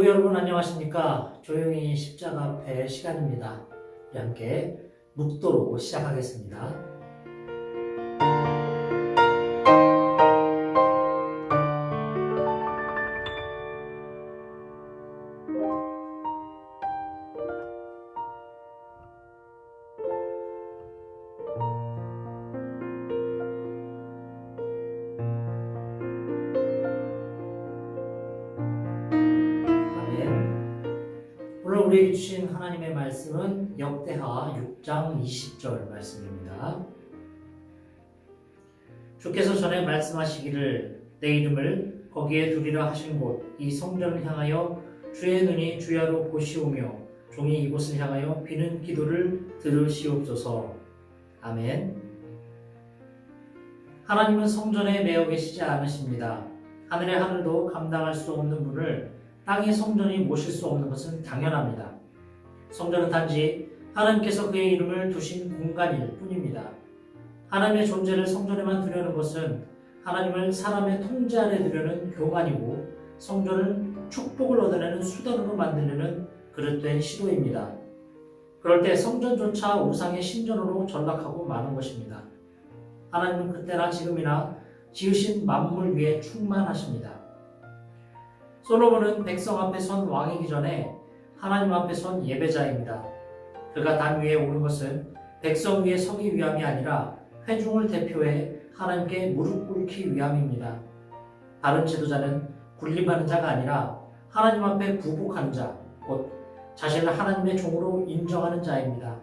성도 여러분 안녕하십니까? 조용히 십자가 앞에 시간입니다. 함께 묵도로 시작하겠습니다. 우리에게 주신 하나님의 말씀은 역대하 6장 20절 말씀입니다. 주께서 전에 말씀하시기를 내 이름을 거기에 두리라 하신 곳 이 성전을 향하여 주의 눈이 주야로 보시오며 종이 이곳을 향하여 비는 기도를 들으시옵소서. 아멘. 하나님은 성전에 매여 계시지 않으십니다. 하늘의 하늘도 감당할 수 없는 분을 땅의 성전이 모실 수 없는 것은 당연합니다. 성전은 단지 하나님께서 그의 이름을 두신 공간일 뿐입니다. 하나님의 존재를 성전에만 두려는 것은 하나님을 사람의 통제 아래 두려는 교만이고 성전을 축복을 얻어내는 수단으로 만들려는 그릇된 시도입니다. 그럴 때 성전조차 우상의 신전으로 전락하고 마는 것입니다. 하나님은 그때나 지금이나 지으신 만물 위에 충만하십니다. 솔로몬은 백성 앞에 선 왕이기 전에 하나님 앞에 선 예배자입니다. 그가 단 위에 오른 것은 백성 위에 서기 위함이 아니라 회중을 대표해 하나님께 무릎 꿇기 위함입니다. 다른 지도자는 군림하는 자가 아니라 하나님 앞에 부복하는 자, 곧 자신을 하나님의 종으로 인정하는 자입니다.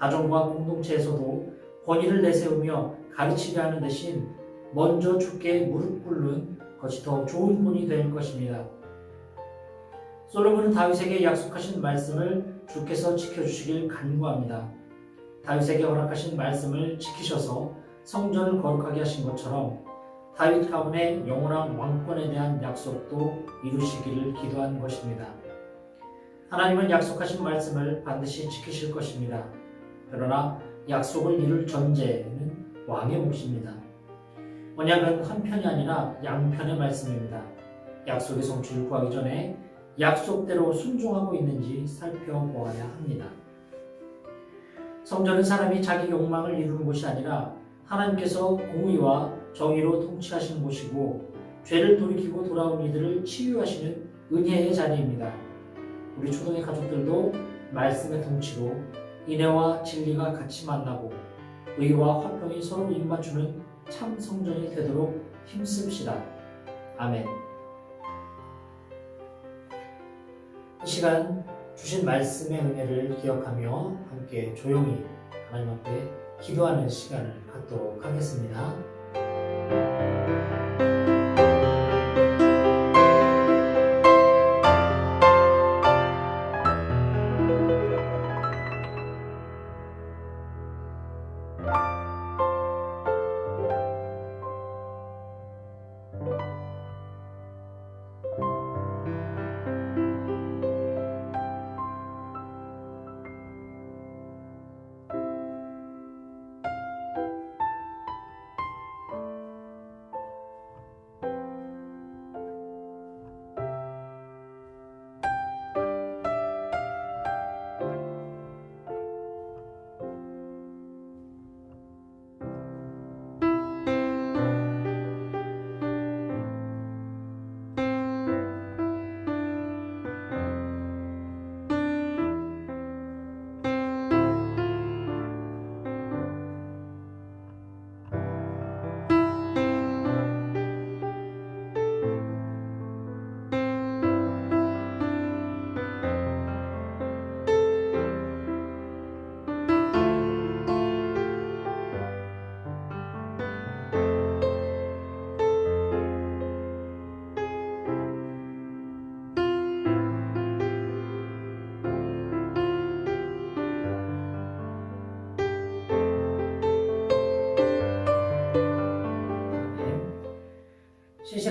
가정과 공동체에서도 권위를 내세우며 가르치려 하는 대신 먼저 주께 무릎 꿇는 것이 더 좋은 본이 될 것입니다. 솔로몬은 다윗에게 약속하신 말씀을 주께서 지켜주시길 간구합니다. 다윗에게 허락하신 말씀을 지키셔서 성전을 거룩하게 하신 것처럼 다윗 가문의 영원한 왕권에 대한 약속도 이루시기를 기도한 것입니다. 하나님은 약속하신 말씀을 반드시 지키실 것입니다. 그러나 약속을 이룰 전제는 왕의 몫입니다. 언약은 한 편이 아니라 양편의 말씀입니다. 약속의 성취를 구하기 전에 약속대로 순종하고 있는지 살펴보아야 합니다. 성전은 사람이 자기 욕망을 이루는 곳이 아니라 하나님께서 공의와 정의로 통치하시는 곳이고 죄를 돌이키고 돌아온 이들을 치유하시는 은혜의 자리입니다. 우리 초동의 가족들도 말씀의 통치로 인애와 진리가 같이 만나고 의와 화평이 서로 입맞추는 참 성전이 되도록 힘씁시다. 아멘. 이 시간 주신 말씀의 은혜를 기억하며 함께 조용히 하나님 앞에 기도하는 시간을 갖도록 하겠습니다.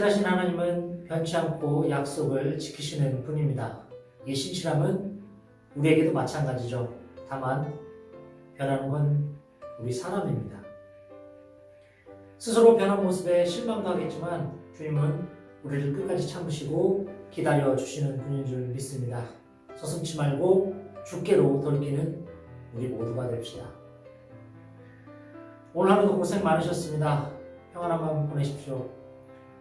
신실하신 하나님은 변치 않고 약속을 지키시는 분입니다. 이 신실함은 우리에게도 마찬가지죠. 다만 변하는 건 우리 사람입니다. 스스로 변한 모습에 실망도 하겠지만 주님은 우리를 끝까지 참으시고 기다려 주시는 분인 줄 믿습니다. 서슴치 말고 주께로 돌이키는 우리 모두가 됩시다. 오늘 하루도 고생 많으셨습니다. 평안한 밤 보내십시오.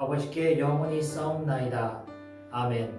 아버지께 영원히 싸움나이다. 아멘